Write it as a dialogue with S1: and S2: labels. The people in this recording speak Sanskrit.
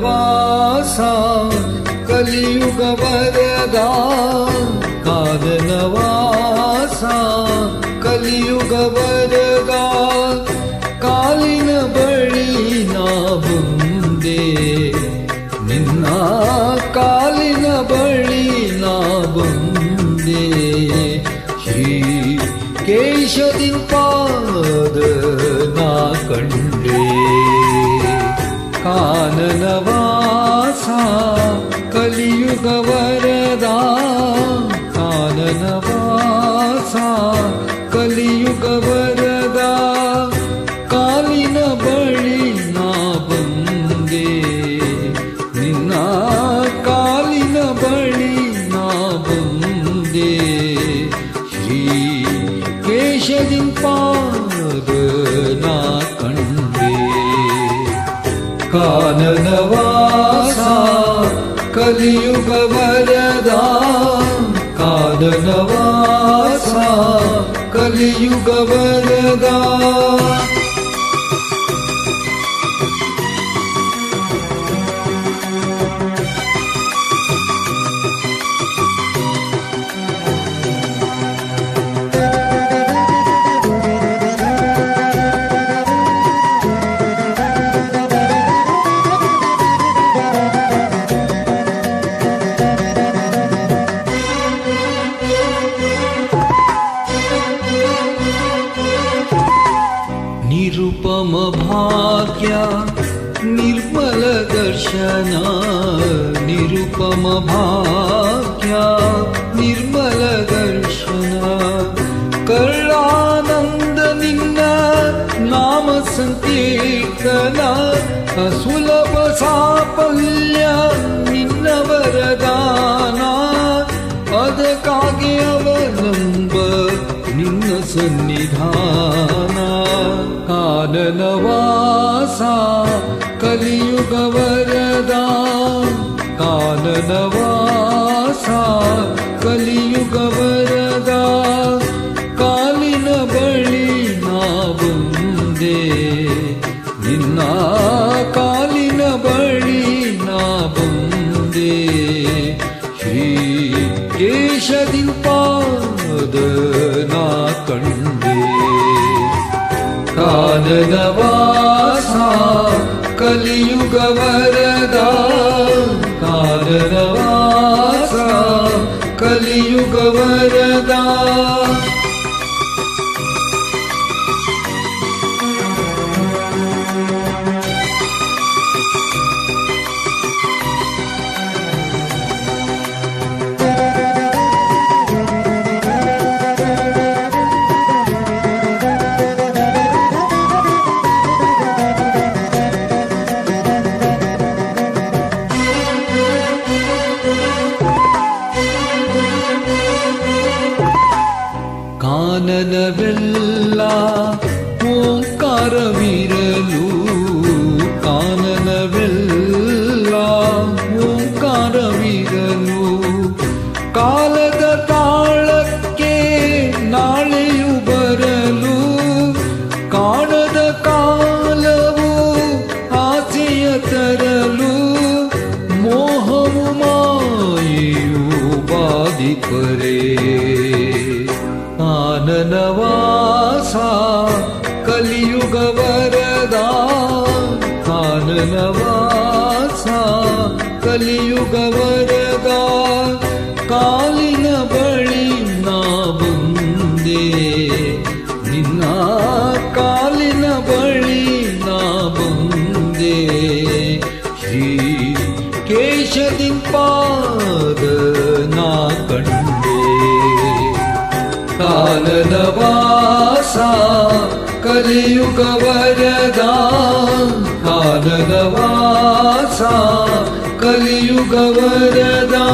S1: वासा कलियुगवरदा वरदा कलियुगवरदा कालिन वरदा बुन्दे निन्ना कालिन निना बुन्दे श्री केशदिपादना कण्ड ಕೇಶದಿನ್ ಪಾದ ನಾ ಕಂಡೆ ಕಾನನವಾಸ ಕಲಿಯುಗ ವರದ ಕಾನನವಾಸ ಕಲಿಯುಗ ವರದ ಕಾಲಿನ ಬಳಿ ನಾ ಬಂದೆ ನಿನ್ನ काननवासा कलियुगवर ज्ञा निर्मलदर्शना निरुपमभाज्ञा निर्मलदर्शना कर्णानन्द नि नाम निन्न वरदाना अदकागे अवलम्ब निन्न सन्निधान। ಅದಕ್ಕಾಗಿ ಅವಲಂಬ ನಿನ್ನ ಸನ್ನಿಧಾನ ಕಾನನವಾಸ ಕಲಿಯುಗ ವರದ ಕಾನನವಾಸ ಕಲಿಯುಗ ವರದ ಕಾಲಿನ ಬಳಿ ನಾ ಬಂದೆ कालवासा कलियुग वरदा कालवासा कलियुग वरदा ಕಾನನವೆಲ್ಲ ಓಂಕಾರವಿರಲು ಕಾನನವೆಲ್ಲ ಓಂಕಾರವಿರಲು. ಕಾಲದ ತಾಳಕ್ಕೆ ನಾಳೆಯು ಬರಲು, ಕಾಣದ ಕಾಲವು ಆಸೆಯ ತರಲು, ಮೋಹವು ಮಾಯೆಯು ಬಾಧಿಪರೇ नवासा कलियुगवरदा। वरदा का कलियुगवर कलियुगवरदा यदा कलियुगवरदा